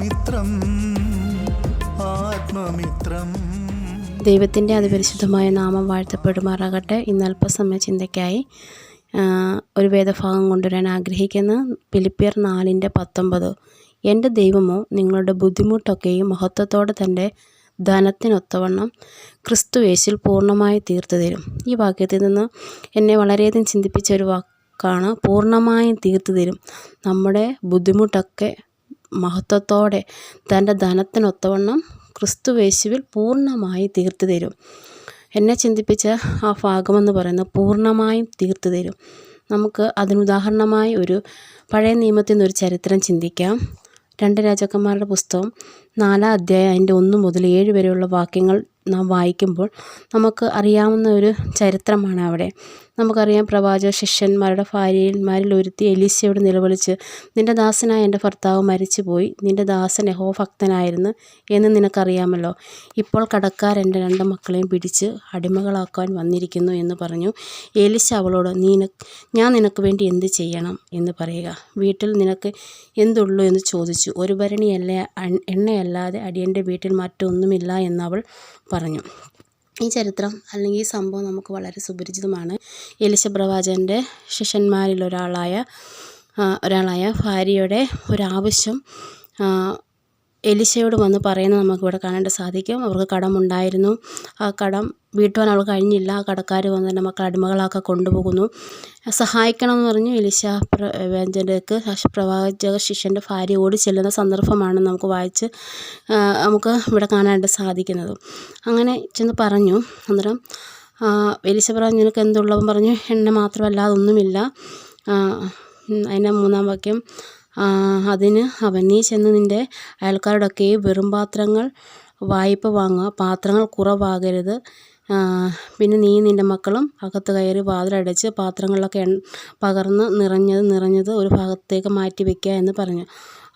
ആത്മമിത്രം ആത്മമിത്രം. ദൈവത്തിന്റെ അതിപരിശുദ്ധമായ നാമം വാഴ്ത്തപ്പെടുമാറാകട്ടെ. ഇന്ന് അല്പസമയ ചിന്തയ്ക്കായി ഒരു വേദഭാഗം കൊണ്ടുവരാൻ ആഗ്രഹിക്കുന്ന ഫിലിപ്പിയർ നാലിന്റെ പത്തൊമ്പത്. എന്റെ ദൈവമോ നിങ്ങളുടെ ബുദ്ധിമുട്ടൊക്കെയും മഹത്വത്തോടെ തന്റെ ധനത്തിനൊത്തവണ്ണം ക്രിസ്തു യേശുൽ പൂർണമായി തീർത്തു തരും ഈ വാക്യത്തിൽ നിന്ന് എന്നെ വളരെയധികം ചിന്തിപ്പിച്ച ഒരു വാക്കാണ് പൂർണമായും തീർത്തു തരും നമ്മുടെ ബുദ്ധിമുട്ടൊക്കെ മഹത്വത്തോടെ തന്റെ ധനത്തിനൊത്തവണ്ണം ക്രിസ്തുവേശുവിൽ പൂർണമായി തീർത്തു തരും എന്നെ ചിന്തിപ്പിച്ച ആ ഭാഗമെന്ന് പറയുന്നത് പൂർണമായും തീർത്തു തരും നമുക്ക് അതിനുദാഹരണമായി ഒരു പഴയ നിയമത്തിൽ നിന്നൊരു ചരിത്രം ചിന്തിക്കാം. രണ്ട് രാജാക്കന്മാരുടെ പുസ്തകം നാലാം അധ്യായം അതിന്റെ ഒന്ന് മുതൽ ഏഴ് വരെയുള്ള വാക്യങ്ങൾ നാം വായിക്കുമ്പോൾ നമുക്ക് അറിയാവുന്ന ഒരു ചരിത്രമാണ് അവിടെ. നമുക്കറിയാം പ്രവാചക ശിഷ്യന്മാരുടെ ഭാര്യന്മാരിൽ ഒരുത്തി എലീശയോട് നിലവിളിച്ച് നിന്റെ ദാസനായ എന്റെ ഭർത്താവ് മരിച്ചുപോയി. നിന്റെ ദാസൻ യഹോഭക്തനായിരുന്നു എന്ന് നിനക്കറിയാമല്ലോ. ഇപ്പോൾ കടക്കാർ എന്റെ രണ്ട് മക്കളെയും പിടിച്ച് അടിമകളാക്കാൻ വന്നിരിക്കുന്നു എന്ന് പറഞ്ഞു. എലിശ അവളോട് നീ ഞാൻ നിനക്ക് വേണ്ടി എന്ത് ചെയ്യണം? എന്ന് പറയുക. വീട്ടിൽ നിനക്ക് എന്തുള്ളൂ? എന്ന് ചോദിച്ചു. ഒരു ഭരണിയല്ല എണ്ണയല്ലാതെ അടിയന്റെ വീട്ടിൽ മറ്റൊന്നുമില്ല എന്നവൾ പറഞ്ഞു. ഈ ചരിത്രം അല്ലെങ്കിൽ ഈ സംഭവം നമുക്ക് വളരെ സുപരിചിതമാണ്. എലിശ പ്രവാചകന്റെ ശിഷ്യന്മാരിൽ ഒരാളായ ഭാര്യയുടെ ഒരാവശ്യം എലിശയോട് വന്ന് പറയുന്നത് നമുക്കിവിടെ കാണാനായിട്ട് സാധിക്കും. അവർക്ക് കടമുണ്ടായിരുന്നു. ആ കടം വീട്ടുവാൻ അവൾ കഴിഞ്ഞില്ല. ആ കടക്കാർ വന്ന് തന്നെ മക്കൾ അടിമകളാക്കി കൊണ്ടുപോകുന്നു. സഹായിക്കണമെന്ന് പറഞ്ഞു. എലിശ വ്യഞ്ജനക്ക് പ്രവാചക ശിഷ്യന്റെ ഭാര്യ ഓടി ചെല്ലുന്ന സന്ദർഭമാണ് നമുക്ക് വായിച്ച് നമുക്ക് ഇവിടെ കാണാനായിട്ട് സാധിക്കുന്നത്. അങ്ങനെ ചെന്ന് പറഞ്ഞു. അന്നേരം എലിശ പറഞ്ഞു നിനക്ക് എന്തുള്ളവൻ പറഞ്ഞു. എണ്ണ മാത്രമല്ല അതൊന്നുമില്ല. അതിന്റെ മൂന്നാം വാക്യം അതിന് അവൻ നീ ചെന്ന് നിന്റെ അയൽക്കാരോടൊക്കെ വെറും പാത്രങ്ങൾ വായ്പ വാങ്ങുക. പാത്രങ്ങൾ കുറവാകരുത്. പിന്നെ നീ നിന്റെ മക്കളും അകത്ത് കയറി വാതിലടച്ച് പാത്രങ്ങളിലൊക്കെ പകർന്ന് നിറഞ്ഞത് നിറഞ്ഞത് ഒരു ഭാഗത്തേക്ക് മാറ്റി വയ്ക്കുക എന്ന് പറഞ്ഞു.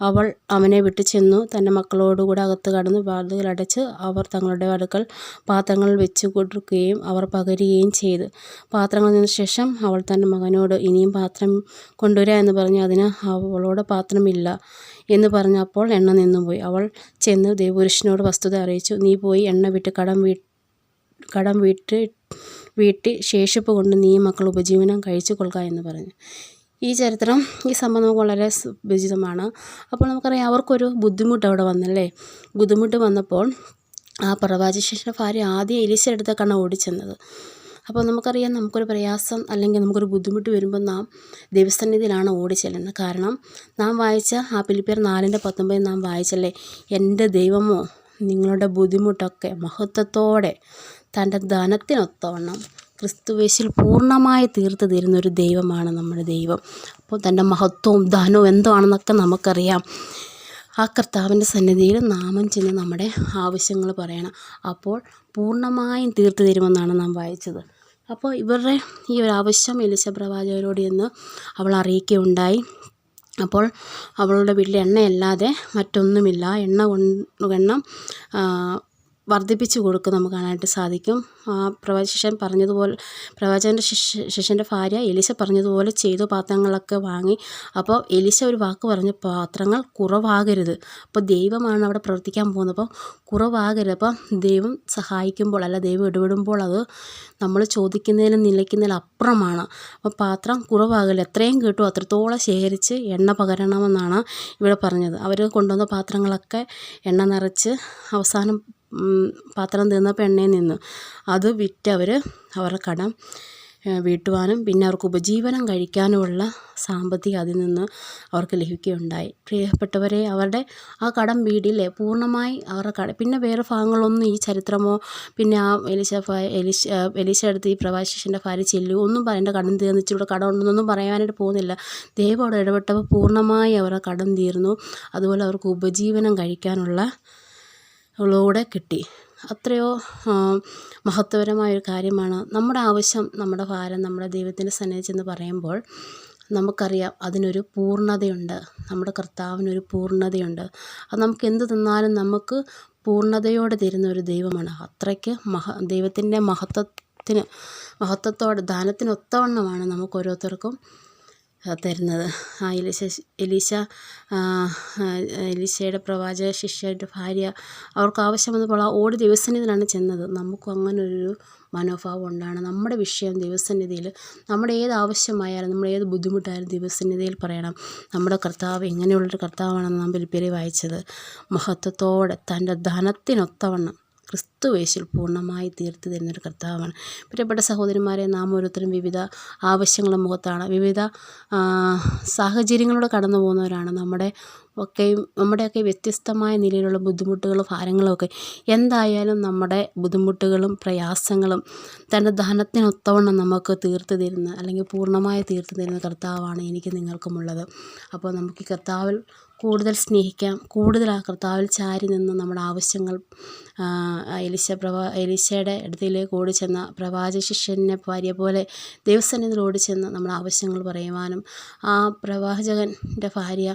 അവൾ അവനെ വിട്ടു ചെന്നു. തന്റെ മക്കളോടുകൂടെ അകത്ത് കടന്ന് വാതിലടച്ച് അവർ തങ്ങളുടെ അടുക്കൽ പാത്രങ്ങൾ വെച്ച് കൊടുക്കുകയും അവർ പകരുകയും ചെയ്തു. പാത്രങ്ങൾ നിന്ന ശേഷം അവൾ തന്റെ മകനോട് ഇനിയും പാത്രം കൊണ്ടുവരാ എന്ന് പറഞ്ഞ്. അതിന് അവളോട് പാത്രമില്ല എന്ന് പറഞ്ഞപ്പോൾ എണ്ണ നിന്നുപോയി. അവൾ ചെന്ന് ദേവപുരുഷനോട് വസ്തുത അറിയിച്ചു. നീ പോയി എണ്ണ വിട്ട് കടം വീ കടം വീട്ട് വീട്ടി ശേഷിപ്പ് കൊണ്ട് നീ മക്കൾ ഉപജീവനം കഴിച്ചു കൊള്ളുക എന്ന് പറഞ്ഞു. ഈ ചരിത്രം ഈ സംഭവം നമുക്ക് വളരെ വിചിതമാണ്. അപ്പോൾ നമുക്കറിയാം അവർക്കൊരു ബുദ്ധിമുട്ട് അവിടെ വന്നല്ലേ? ബുദ്ധിമുട്ട് വന്നപ്പോൾ ആ പ്രവാചിശേഷന്റെ ഭാര്യ ആദ്യം എലിശ ഓടിച്ചെന്നത്. അപ്പോൾ നമുക്കറിയാം നമുക്കൊരു പ്രയാസം അല്ലെങ്കിൽ നമുക്കൊരു ബുദ്ധിമുട്ട് വരുമ്പോൾ നാം ദൈവസന്നിധിയിലാണ് ഓടി ചെല്ലുന്നത് കാരണം നാം വായിച്ച ആ പിലിപ്പിയർ നാലിന്റെ പത്തൊമ്പതിൽ നാം വായിച്ചല്ലേ എന്റെ ദൈവമോ നിങ്ങളുടെ ബുദ്ധിമുട്ടൊക്കെ മഹത്വത്തോടെ തന്റെ ധനത്തിനൊത്തവണ്ണം ക്രിസ്തുവേശിൽ പൂർണമായി തീർത്ത് തരുന്ന ഒരു ദൈവമാണ് നമ്മുടെ ദൈവം. അപ്പോൾ തന്റെ മഹത്വവും ധനവും എന്താണെന്നൊക്കെ നമുക്കറിയാം. ആ കർത്താവിന്റെ സന്നിധിയിൽ നാമം ചെന്ന് നമ്മുടെ ആവശ്യങ്ങൾ പറയണം. അപ്പോൾ പൂർണമായും തീർത്ത് തരുമെന്നാണ് നാം വായിച്ചത്. അപ്പോൾ ഇവരുടെ ഈ ഒരു ആവശ്യം എലിശ പ്രവാചകരോട് എന്ന് അവൾ അറിയിക്കുകയുണ്ടായി. അപ്പോൾ അവളുടെ വീട്ടിൽ എണ്ണയല്ലാതെ മറ്റൊന്നുമില്ല. എണ്ണ കൊണ്ട് എണ്ണം വർദ്ധിപ്പിച്ചു കൊടുക്കും നമുക്ക് കാണാനായിട്ട് സാധിക്കും. ആ പ്രവാചകൻ പറഞ്ഞതുപോലെ പ്രവാചകന്റെ ശിഷ്യ ശിഷ്യന്റെ ഭാര്യ എലിശ പറഞ്ഞതുപോലെ ചെയ്തു പാത്രങ്ങളൊക്കെ വാങ്ങി. അപ്പോൾ എലിശ ഒരു വാക്ക് പറഞ്ഞു പാത്രങ്ങൾ കുറവാകരുത്. അപ്പോൾ ദൈവമാണ് അവിടെ പ്രവർത്തിക്കാൻ പോകുന്നത്. അപ്പോൾ കുറവാകരുത്. അപ്പോൾ ദൈവം സഹായിക്കുമ്പോൾ അല്ല ദൈവം ഇടപെടുമ്പോൾ അത് നമ്മൾ ചോദിക്കുന്നതിനും നിലയ്ക്കുന്നതിലും അപ്പുറമാണ്. അപ്പോൾ പാത്രം കുറവാകില്ല എത്രയും കിട്ടും അത്രത്തോളം ശേഖരിച്ച് എണ്ണ പകരണമെന്നാണ് ഇവിടെ പറഞ്ഞത്. അവർ കൊണ്ടുവന്ന പാത്രങ്ങളൊക്കെ എണ്ണ നിറച്ച് അവസാനം പാത്രം തിന്ന പെണ്ണേ നിന്ന്. അത് വിറ്റവർ അവരുടെ കടം വീട്ടുവാനും പിന്നെ അവർക്ക് ഉപജീവനം കഴിക്കാനുമുള്ള സാമ്പത്തികം അതിൽ നിന്ന് അവർക്ക് ലഭിക്കുകയുണ്ടായി. പ്രിയപ്പെട്ടവരെ അവരുടെ ആ കടം വീടില്ലേ? പൂർണമായി അവരുടെ കട പിന്നെ വേറെ ഭാഗങ്ങളൊന്നും ഈ ചരിത്രമോ പിന്നെ ആ എലിശ എലിശ എലിശ ഈ പ്രവാശിഷ്യന്റെ ഭാര്യ ചെല്ലു ഒന്നും പറയേണ്ട കടം തീർന്നു ഇവിടെ കടം ഉണ്ടെന്നൊന്നും പറയാനായിട്ട് പോകുന്നില്ല. ദൈവം അവിടെ ഇടപെട്ടപ്പോൾ പൂർണമായി അവരുടെ കടം തീർന്നു. അതുപോലെ അവർക്ക് ഉപജീവനം കഴിക്കാനുള്ള ഉള്ളൂടെ കിട്ടി. അത്രയോ മഹത്വപരമായ മഹത്വപരമായൊരു കാര്യമാണ്. നമ്മുടെ ആവശ്യം നമ്മുടെ ഭാരം നമ്മുടെ ദൈവത്തിന്റെ സന്നിധിച്ചെന്ന് പറയുമ്പോൾ നമുക്കറിയാം അതിനൊരു പൂർണതയുണ്ട്. നമ്മുടെ കർത്താവിനൊരു പൂർണതയുണ്ട്. അത് നമുക്ക് എന്ത് തന്നാലും നമുക്ക് പൂർണതയോടെ തരുന്ന ഒരു ദൈവമാണ്. അത്രയ്ക്ക് മഹ ദൈവത്തിന്റെ മഹത്വത്തിന് മഹത്വത്തോടെ ദാനത്തിനൊത്തവണ്ണമാണ് നമുക്ക് ഓരോരുത്തർക്കും തരുന്നത്. ആ എലീശ എലീശ എലീശയുടെ പ്രവാചക ശിഷ്യന്റെ ഭാര്യ അവർക്ക് ആവശ്യം വന്നപ്പോൾ ആ ഓടി ദൈവസന്നിധിയിലാണ് ചെന്നത്. നമുക്കും അങ്ങനൊരു മനോഭാവം ഉണ്ടാണ് നമ്മുടെ വിഷയം ദൈവസന്നിധിയിൽ നമ്മുടെ ഏത് ആവശ്യമായാലും നമ്മുടെ ഏത് ബുദ്ധിമുട്ടായാലും ദൈവസന്നിധിയിൽ പറയണം. നമ്മുടെ കർത്താവ് ഇങ്ങനെയുള്ളൊരു കർത്താവാണെന്ന് നാം ബിൽപ്പേരി വായിച്ചത്. മഹത്വത്തോടെ തന്റെ ധനത്തിനൊത്തവണ്ണം ക്രിസ്തുവേശിൽ പൂർണമായി തീർത്തു തരുന്നൊരു കർത്താവാണ്. പ്രിയപ്പെട്ട സഹോദരന്മാരെ നാം ഓരോരുത്തരും വിവിധ ആവശ്യങ്ങളുടെ മുഖത്താണ്. വിവിധ സാഹചര്യങ്ങളിലൂടെ കടന്നു പോകുന്നവരാണ്. നമ്മുടെ ഒക്കെയും നമ്മുടെയൊക്കെ വ്യത്യസ്തമായ നിലയിലുള്ള ബുദ്ധിമുട്ടുകളും ഭാരങ്ങളും ഒക്കെ എന്തായാലും നമ്മുടെ ബുദ്ധിമുട്ടുകളും പ്രയാസങ്ങളും തന്റെ ധനത്തിനൊത്തവണ്ണം നമുക്ക് തീർത്തു തരുന്ന അല്ലെങ്കിൽ പൂർണമായി തീർത്തു തരുന്ന കർത്താവാണ് എനിക്ക് നിങ്ങൾക്കുമുള്ളത്. അപ്പോൾ നമുക്ക് ഈ കർത്താവിൽ കൂടുതൽ സ്നേഹിക്കാം. കൂടുതൽ ആ കർത്താവിൽ ചാരി നിന്ന് നമ്മുടെ ആവശ്യങ്ങൾ എലിശ പ്രവാ എലിശയുടെ അടുത്തിലേക്ക് ഓടിച്ചെന്ന പ്രവാചക ശിഷ്യനെ ഭാര്യ പോലെ ദൈവസന്നിധിയിൽ ഓടിച്ചെന്ന് നമ്മുടെ ആവശ്യങ്ങൾ പറയുവാനും ആ പ്രവാചകന്റെ ഭാര്യ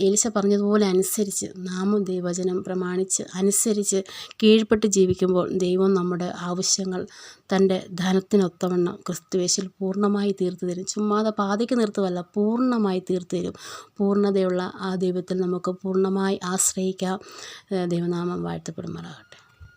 എലിശ പറഞ്ഞതുപോലെ അനുസരിച്ച് നാമും ദൈവചനം പ്രമാണിച്ച് അനുസരിച്ച് കീഴ്പ്പെട്ട് ജീവിക്കുമ്പോൾ ദൈവം നമ്മുടെ ആവശ്യങ്ങൾ തന്റെ ധനത്തിനൊത്തവണ്ണം ക്രിസ്തുവേശിൽ പൂർണമായി തീർത്തു തരും. ചുമ്മാതെ പാതയ്ക്ക് നിർത്തുമല്ല പൂർണമായി തീർത്തു തരും. പൂർണതയുള്ള ആ ദൈവത്തിൽ നമുക്ക് പൂർണമായി ആശ്രയിക്കാം. ദൈവനാമം വാഴ്ത്തപ്പെടുമാറാകട്ടെ.